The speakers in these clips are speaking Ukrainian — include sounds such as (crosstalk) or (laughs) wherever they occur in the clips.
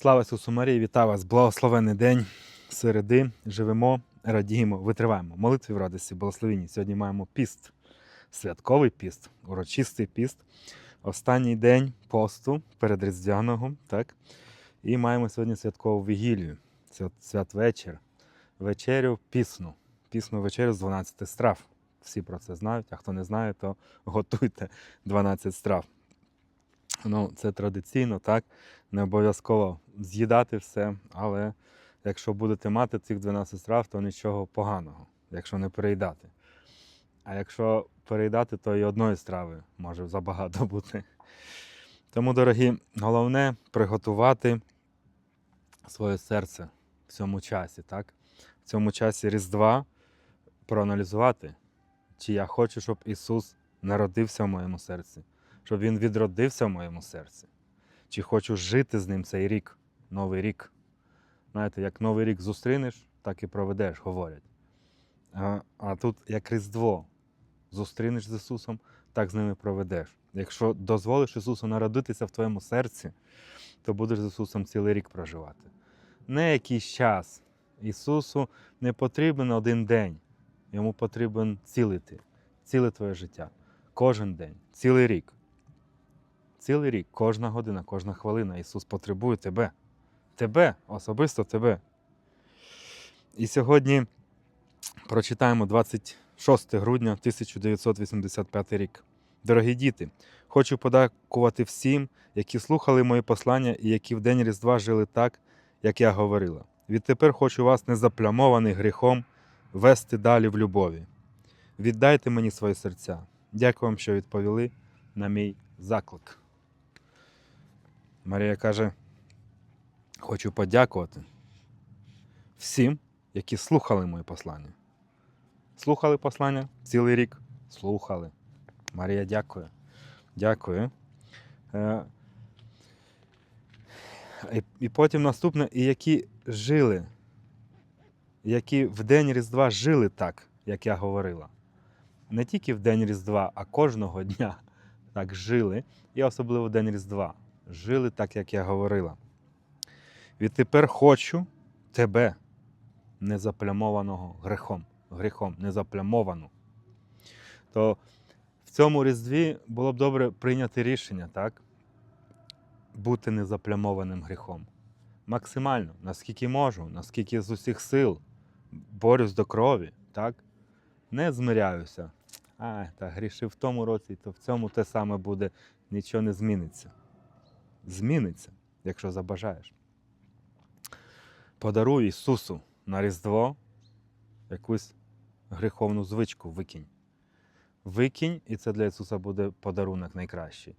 Слава Ісусу Марії, вітаю вас! Благословенний день середи. Живемо, радіємо, витриваємо. Молитві в радості, благословенні. Сьогодні маємо піст, святковий піст, урочистий піст. Останній день посту перед Різдвяного, так? І маємо сьогодні святкову вігілію, святвечір, вечерю пісну. Пісну вечерю з 12 страв. Всі про це знають, а хто не знає, то готуйте 12 страв. Ну, це традиційно, так. Не обов'язково з'їдати все, але якщо будете мати цих 12 страв, то нічого поганого, якщо не переїдати. А якщо переїдати, то і одної страви може забагато бути. Тому, дорогі, головне приготувати своє серце в цьому часі, так? В цьому часі Різдва проаналізувати, чи я хочу, щоб Ісус народився в моєму серці, щоб Він відродився в моєму серці. Чи хочу жити з ним цей рік, новий рік. Знаєте, як новий рік зустрінеш, так і проведеш, говорять. А, а тут як Різдво зустрінеш з Ісусом, так з ними проведеш. Якщо дозволиш Ісусу народитися в твоєму серці, то будеш з Ісусом цілий рік проживати. Не якийсь час. Ісусу не потрібен один день. Йому потрібен цілий ти, ціле твоє життя. Кожен день, цілий рік. Цілий рік, кожна година, кожна хвилина Ісус потребує тебе. Тебе, особисто тебе. І сьогодні прочитаємо 26 грудня 1985 рік. Дорогі діти, хочу подякувати всім, які слухали мої послання і які в день Різдва жили так, як я говорила. Відтепер хочу вас, незаплямований гріхом, вести далі в любові. Віддайте мені свої серця. Дякую вам, що відповіли на мій заклик. Марія каже: хочу подякувати всім, які слухали мої послання. Слухали послання цілий рік? Слухали. Марія, дякую. Дякую. Е, і, і потім наступне, і які жили, які в день Різдва жили так, як я говорила. Не тільки в день Різдва, а кожного дня так жили, і особливо в день Різдва. Жили так, як я говорила. Відтепер хочу тебе, незаплямованого грехом, гріхом, незаплямовану. То в цьому Різдві було б добре прийняти рішення, так? Бути незаплямованим гріхом. Максимально, наскільки можу, наскільки з усіх сил борюсь до крові, так? Не змиряюся. А, та грішив в тому році, то в цьому те саме буде, нічого не зміниться. Зміниться, якщо забажаєш. Подаруй Ісусу на Різдво якусь гріховну звичку викинь. Викинь, і це для Ісуса буде подарунок найкращий.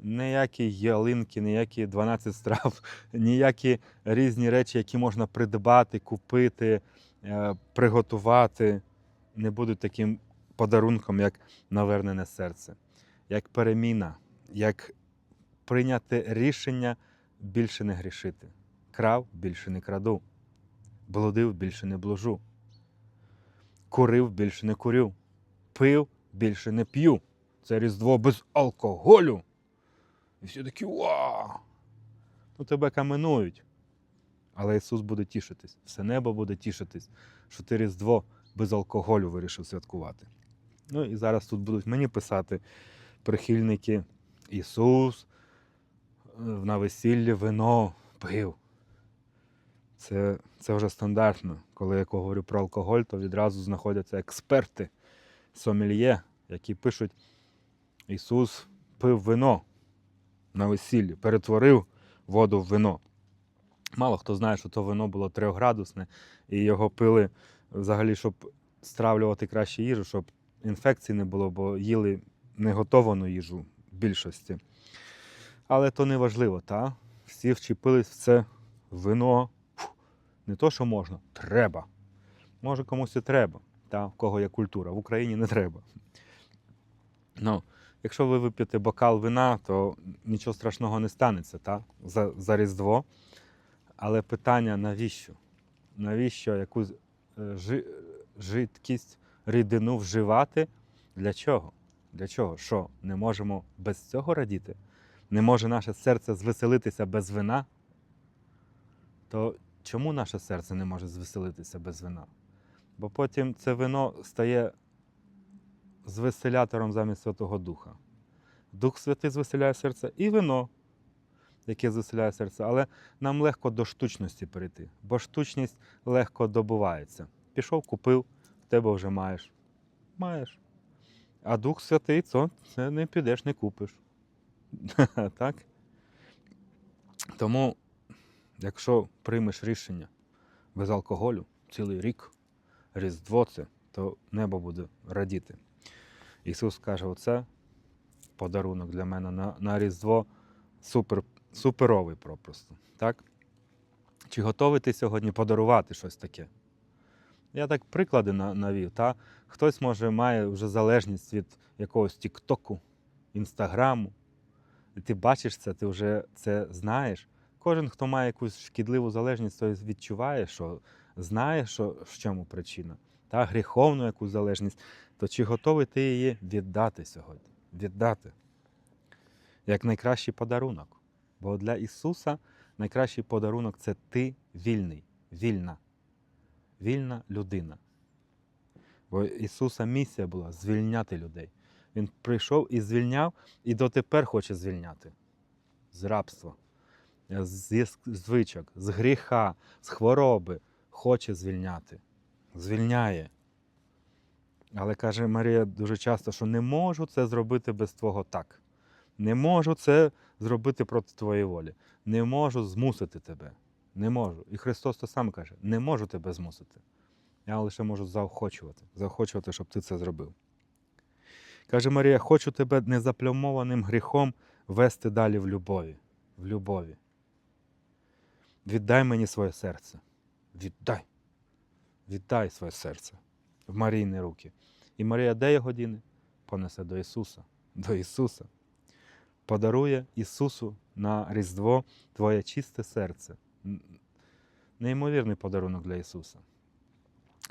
Ніякі ялинки, ніякі 12 страв, (laughs) ніякі різні речі, які можна придбати, купити, е, приготувати, не будуть таким подарунком, як навернене серце, як переміна, як прийняти рішення більше не грішити. Крав більше не краду, блудив більше не блужу, курив більше не курю, пив більше не п'ю. Це Різдво без алкоголю. І всі такі вау! Ну тебе каменують. Але Ісус буде тішитись, все небо буде тішитись, що ти Різдво без алкоголю вирішив святкувати. Ну і зараз тут будуть мені писати прихильники Ісус на весіллі вино пив. Це, це вже стандартно. Коли я говорю про алкоголь, то відразу знаходяться експерти, сомельє, які пишуть: Ісус пив вино на весіллі, перетворив воду в вино. Мало хто знає, що то вино було трьохградусне, і його пили взагалі, щоб стравлювати краще їжу, щоб інфекцій не було, бо їли неготовану їжу в більшості. Але то не важливо, та? Всі вчепились в це вино. Фу, Не то, що можна, треба. Може, комусь і треба, та? в кого є культура. В Україні не треба. Ну, якщо ви вип'єте бокал вина, то нічого страшного не станеться та? За, за Різдво. Але питання навіщо? Навіщо якусь е, жи, жидкість, рідину вживати? Для чого? Для чого? Що, не можемо без цього радіти? Не може наше серце звеселитися без вина? то чому наше серце не може звеселитися без вина? Бо потім це вино стає звеселятором замість Святого Духа. Дух Святий звеселяє серце і вино, яке звеселяє серце, але нам легко до штучності перейти, бо штучність легко добувається. Пішов, купив, в тебе вже маєш. Маєш. А Дух Святий, це, не підеш, не купиш. (laughs) так? Тому, якщо приймеш рішення без алкоголю цілий рік, Різдво це, то небо буде радіти. Ісус каже: оце подарунок для мене на, на Різдво супер, суперовий просто. Так? Чи готовий ти сьогодні подарувати щось таке? Я так приклади навів. Та? Хтось, може, має вже залежність від якогось Тіктоку, Інстаграму. Ти бачиш це, ти вже це знаєш. Кожен, хто має якусь шкідливу залежність, той відчуває, що знає, що, в чому причина. Та гріховну якусь залежність, то чи готовий ти її віддати сьогодні? Віддати. Як найкращий подарунок. Бо для Ісуса найкращий подарунок це ти вільний, вільна, вільна людина. Бо Ісуса місія була звільняти людей. Він прийшов і звільняв, і дотепер хоче звільняти з рабства, з звичок, з гріха, з хвороби. Хоче звільняти. Звільняє. Але каже Марія дуже часто, що не можу це зробити без твого так. Не можу це зробити проти твоєї волі. Не можу змусити тебе. Не можу. І Христос то сам каже: не можу тебе змусити. Я лише можу заохочувати, заохочувати, щоб ти це зробив. Каже Марія, хочу тебе незаплямованим гріхом вести далі в любові. В любові. Віддай мені своє серце. Віддай. Віддай своє серце в Марійні руки. І Марія, де його діне? Понесе до Ісуса. До Ісуса. Подарує Ісусу на Різдво твоє чисте серце. Неймовірний подарунок для Ісуса.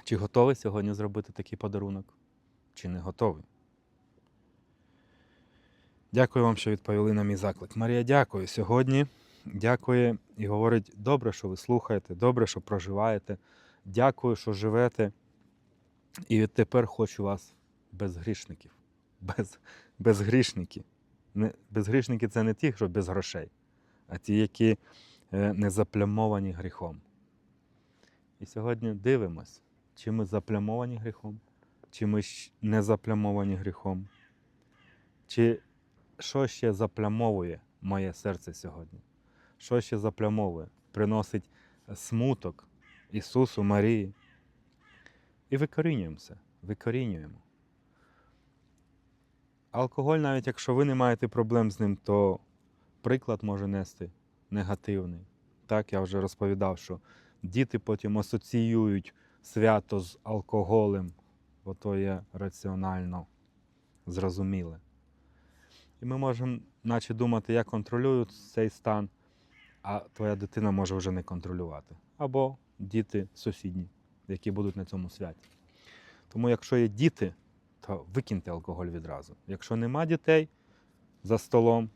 Чи готовий сьогодні зробити такий подарунок? Чи не готовий? Дякую вам, що відповіли на мій заклик. Марія, дякую. Сьогодні дякує і говорить: добре, що ви слухаєте, добре, що проживаєте. Дякую, що живете. І відтепер хочу вас без грішників. (laughs) Без, без грішників. Не, безгрішники це не ті, що без грошей, а ті, які е, не заплямовані гріхом. І сьогодні дивимось, чи ми заплямовані гріхом, чи ми не заплямовані гріхом, чи що ще заплямовує моє серце сьогодні? Що ще заплямовує? Приносить смуток Ісусу, Марії. І викорінюємося, викорінюємо. Алкоголь, навіть якщо ви не маєте проблем з ним, то приклад може нести негативний. Так, я вже розповідав, що діти потім асоціюють свято з алкоголем, бо то є раціонально зрозуміле. І ми можемо, наче думати, я контролюю цей стан, а твоя дитина може вже не контролювати. Або діти сусідні, які будуть на цьому святі. Тому, якщо є діти, то викиньте алкоголь відразу. Якщо нема дітей за столом,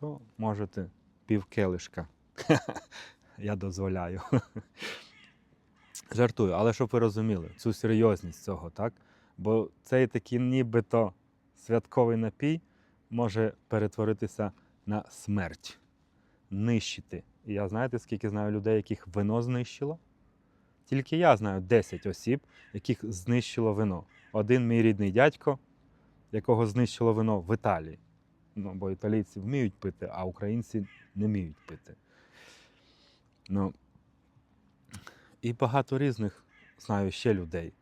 то можете пів келишка. (laughs) Я дозволяю. (laughs) Жартую, але щоб ви розуміли цю серйозність цього, так? Бо цей такий нібито святковий напій може перетворитися на смерть, нищити. І я знаєте, скільки знаю людей, яких вино знищило? Тільки я знаю 10 осіб, яких знищило вино. Один мій рідний дядько, якого знищило вино в Італії. Ну, бо італійці вміють пити, а українці не вміють пити. Ну, і багато різних знаю ще людей.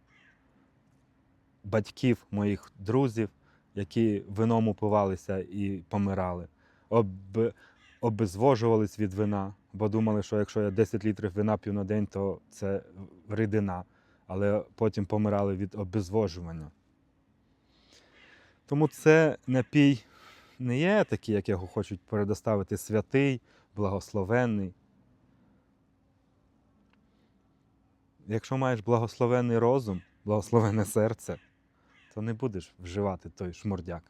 Батьків моїх друзів, які вином упивалися і помирали, об... обезвожувались від вина, бо думали, що якщо я 10 літрів вина п'ю на день, то це рідина, але потім помирали від обезвожування. Тому це напій не є такий, як його хочуть передоставити святий, благословенний. Якщо маєш благословенний розум, благословенне серце, то не будеш вживати той шмурдяк,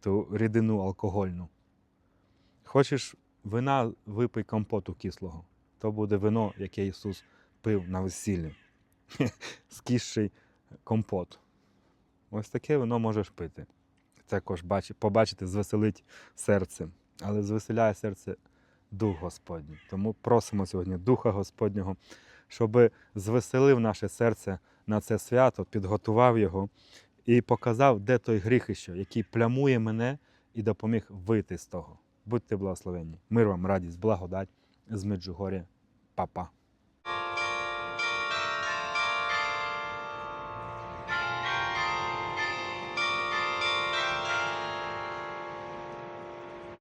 ту рідину алкогольну. Хочеш вина, випий компоту кислого. то буде вино, яке Ісус пив на весіллі. (laughs) Скісший компот. Ось таке вино можеш пити. Також бачи- побачити, звеселить серце. Але звеселяє серце Дух Господній. Тому просимо сьогодні Духа Господнього, щоб звеселив наше серце на це свято, підготував його і показав, де той гріх іще, який плямує мене і допоміг вийти з того. Будьте благословенні. Мир вам, радість, благодать з Меджугоря. Па-па.